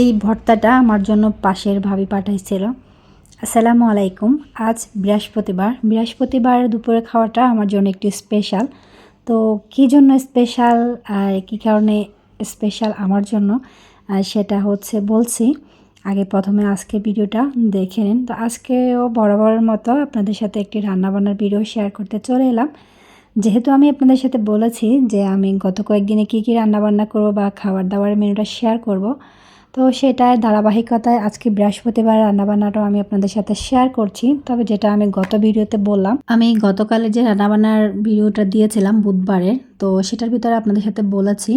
এই ভর্তাটা আমার জন্য পাশের ভাবি পাঠাইছিল। আসসালামু আলাইকুম, আজ বৃহস্পতিবার। বৃহস্পতিবার দুপুরে খাওয়াটা আমার জন্য একটু স্পেশাল তো কী জন্য স্পেশাল আর কী কারণে স্পেশাল আমার জন্য? সেটা হচ্ছে বলছি, আগে প্রথমে আজকে ভিডিওটা দেখে নিন। তো আজকেও বরাবরের মতো আপনাদের সাথে একটি রান্নাবান্নার ভিডিও শেয়ার করতে চলে এলাম। যেহেতু আমি আপনাদের সাথে বলেছি যে আমি গত কয়েকদিনে কী কী রান্নাবান্না করব বা খাবার দাবারের মেনুটা শেয়ার করব তো সেটার ধারাবাহিকতায় আজকে বৃহস্পতিবার রান্নাবান্নাটাও আমি আপনাদের সাথে শেয়ার করছি। তবে যেটা আমি গত ভিডিওতে বললাম, আমি গতকালে যে রান্নাবান্নার ভিডিওটা দিয়েছিলাম বুধবারের তো সেটার ভিতরে আপনাদের সাথে বলেছি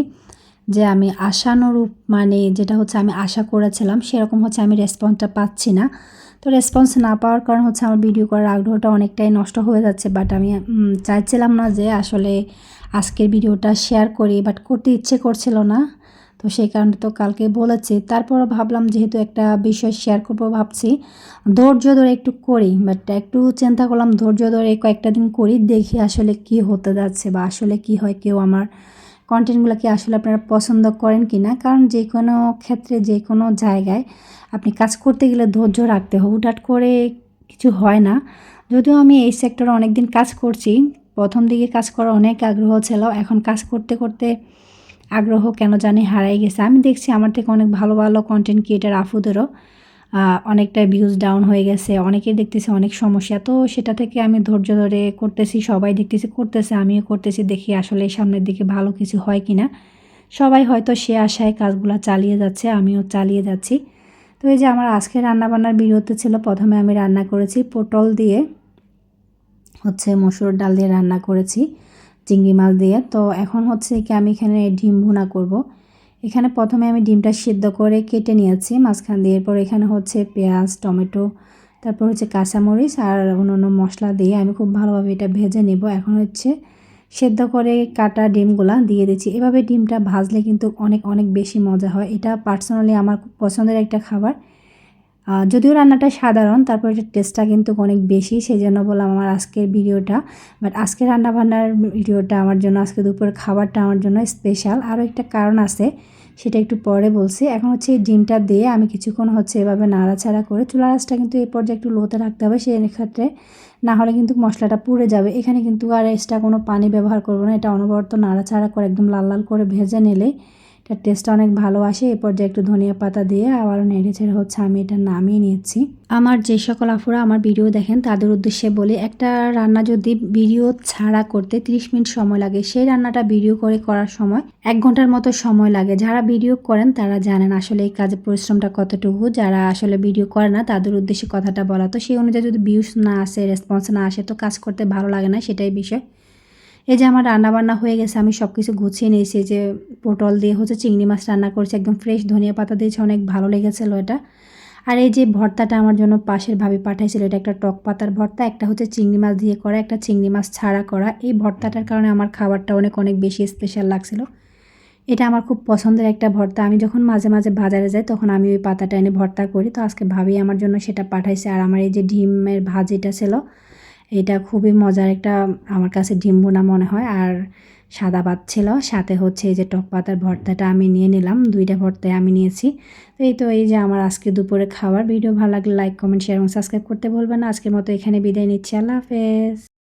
যে আমি আশানুরূপ মানে যেটা হচ্ছে আমি আশা করেছিলাম, সেরকম হচ্ছে আমি রেসপন্সটা পাচ্ছি না। তো রেসপন্স না পাওয়ার কারণ হচ্ছে আমার ভিডিও করার আগ্রহটা অনেকটাই নষ্ট হয়ে যাচ্ছে বাট আমি চাইছিলাম না যে আসলে আজকের ভিডিওটা শেয়ার করি বাট করতে ইচ্ছে করছিল না। তো সেই কারণে তো কালকে বলেছি। তারপরও ভাবলাম যেহেতু একটা বিষয় শেয়ার করব ভাবছি, ধৈর্য ধরে একটু করি বাট একটু চিন্তা করলাম ধৈর্য ধরে কয়েকটা দিন করি, দেখি আসলে কি হতে যাচ্ছে বা আসলে কি হয়, কেউ আমার কন্টেন্টগুলো কি আসলে আপনারা পছন্দ করেন কি না কারণ যে কোনো ক্ষেত্রে, যে কোনো জায়গায় আপনি কাজ করতে গেলে ধৈর্য রাখতে হয়। হুটহাট করে কিছু হয় না। যদিও আমি এই সেক্টরে অনেক দিন কাজ করছি, প্রথম দিকে কাজ করার অনেক আগ্রহ ছিল, এখন কাজ করতে করতে আগ্রহ কেন জানি হারাই গেছে। আমি দেখছি আমার থেকে অনেক ভালো ভালো কন্টেন্ট ক্রিয়েটার আফুদেরও অনেকটা ভিউজ ডাউন হয়ে গেছে। অনেকেই দেখতেছি অনেক সমস্যা। তো সেটা থেকে আমি ধৈর্য ধরে করতেছি, সবাই দেখতেছি, করতেছে, আমিও করতেছি, দেখি আসলে সামনের দিকে ভালো কিছু হয় কি না সবাই হয়তো সে আশায় কাজগুলো চালিয়ে যাচ্ছে, আমিও চালিয়ে যাচ্ছি। তো এই যে আমার আজকে রান্নাবান্নার বিরতি ছিল, প্রথমে আমি রান্না করেছি পটল দিয়ে হচ্ছে মসুর ডাল দিয়ে রান্না করেছি। চিংড়ি মাছ দিয়ে। তো এখন হচ্ছে কি আমি এখানে ডিম ভুনা করব। এখানে প্রথমে আমি ডিমটা সিদ্ধ করে কেটে নিয়েছি, মাঝখান দিয়ে। এরপর এখানে হচ্ছে পেঁয়াজ, টমেটো, তারপর হচ্ছে কাঁচামরিচ আর অন্যান্য মশলা দিয়ে আমি খুব ভালোভাবে এটা ভেজে নেব। এখন হচ্ছে সেদ্ধ করে কাটা ডিমগুলা দিয়ে দিচ্ছি। এভাবে ডিমটা ভাজলে কিন্তু অনেক অনেক বেশি মজা হয়। এটা পার্সোনালি আমার পছন্দের একটা খাবার। যদিও রান্নাটা সাধারণ, তারপর এটার টেস্টটা কিন্তু অনেক বেশি সেই জন্য বললাম আমার আজকের ভিডিওটা। বাট আজকের রান্নাবান্নার ভিডিওটা আমার জন্য, আজকে দুপুরের খাবারটা আমার জন্য স্পেশাল আরও একটা কারণ আছে, সেটা একটু পরে বলছি। এখন হচ্ছে এই ডিমটা দিয়ে আমি কিছুক্ষণ হচ্ছে এভাবে নাড়াচাড়া করে চুলা রাসটা কিন্তু এই পর্যায়ে একটু লোতে রাখতে হবে, সেই ক্ষেত্রে না হলে কিন্তু মশলাটা পুড়ে যাবে। এখানে কিন্তু আর এক্সট্রা কোনো পানি ব্যবহার করব না, এটা অনবরত নাড়াচাড়া করে একদম লাল লাল করে ভেজে নিলেই এটার টেস্টটা অনেক ভালো আসে, এরপর যে একটু ধনিয়া পাতা দিয়ে আবার নেড়ে ছেড়ে হচ্ছে আমি এটা নামিয়ে নিয়েছি। আমার যে সকল আফুরা আমার ভিডিও দেখেন, তাদের উদ্দেশ্যে বলি, একটা রান্না যদি ভিডিও ছাড়া করতে 30 মিনিট সময় লাগে, সেই রান্নাটা ভিডিও করে করার সময় এক ঘণ্টার মতো সময় লাগে। যারা ভিডিও করেন তারা জানেন আসলে এই কাজের পরিশ্রমটা কতটুকু, যারা আসলে ভিডিও করে না তাদের উদ্দেশ্যে কথাটা বলা। তো সেই অনুযায়ী যদি ভিউস না আসে রেসপন্স না আসে, তো কাজ করতে ভালো লাগে না, সেটাই বিষয়। এই যে আমার রান্নাবান্না হয়ে গেছে, আমি সব কিছু গুছিয়ে নিয়েছি যে পটল দিয়ে হচ্ছে চিংড়ি মাছ রান্না করছি, একদম ফ্রেশ ধনিয়া পাতা দিয়েছে অনেক ভালো লেগেছিলো এটা। আর এই যে ভর্তাটা আমার জন্য পাশের ভাবে পাঠাইছিল, এটা একটা টক পাতার ভর্তা, একটা হচ্ছে চিংড়ি মাছ দিয়ে করা, একটা চিংড়ি মাছ ছাড়া করা। এই ভর্তাটার কারণে আমার খাবারটা অনেক অনেক বেশি স্পেশাল লাগছিল। এটা আমার খুব পছন্দের একটা ভর্তা। আমি যখন মাঝে মাঝে বাজারে যাই, তখন আমি ওই পাতাটা এনে ভর্তা করি। তো আজকে ভাবি আমার জন্য সেটা পাঠাইছে, আর আমার এই যে ডিমের ভাজিটা ছিল এটা খুবই মজার একটা, আমার কাছে ডিম মনে হয়। আর সাদা ভাত ছিল, সাথে হচ্ছে এই যে টক পাতার ভর্তাটা আমি নিয়ে নিলাম, দুইটা ভর্তায় আমি নিয়েছি। তো এই তো এই যে আমার আজকে দুপুরে খাওয়ার ভিডিও ভালো লাগলে লাইক কমেন্ট শেয়ার এবং সাবস্ক্রাইব করতে বলবেন না। আজকের মতো এখানে বিদায় নিচ্ছি। আল্লাহ হাফেজ।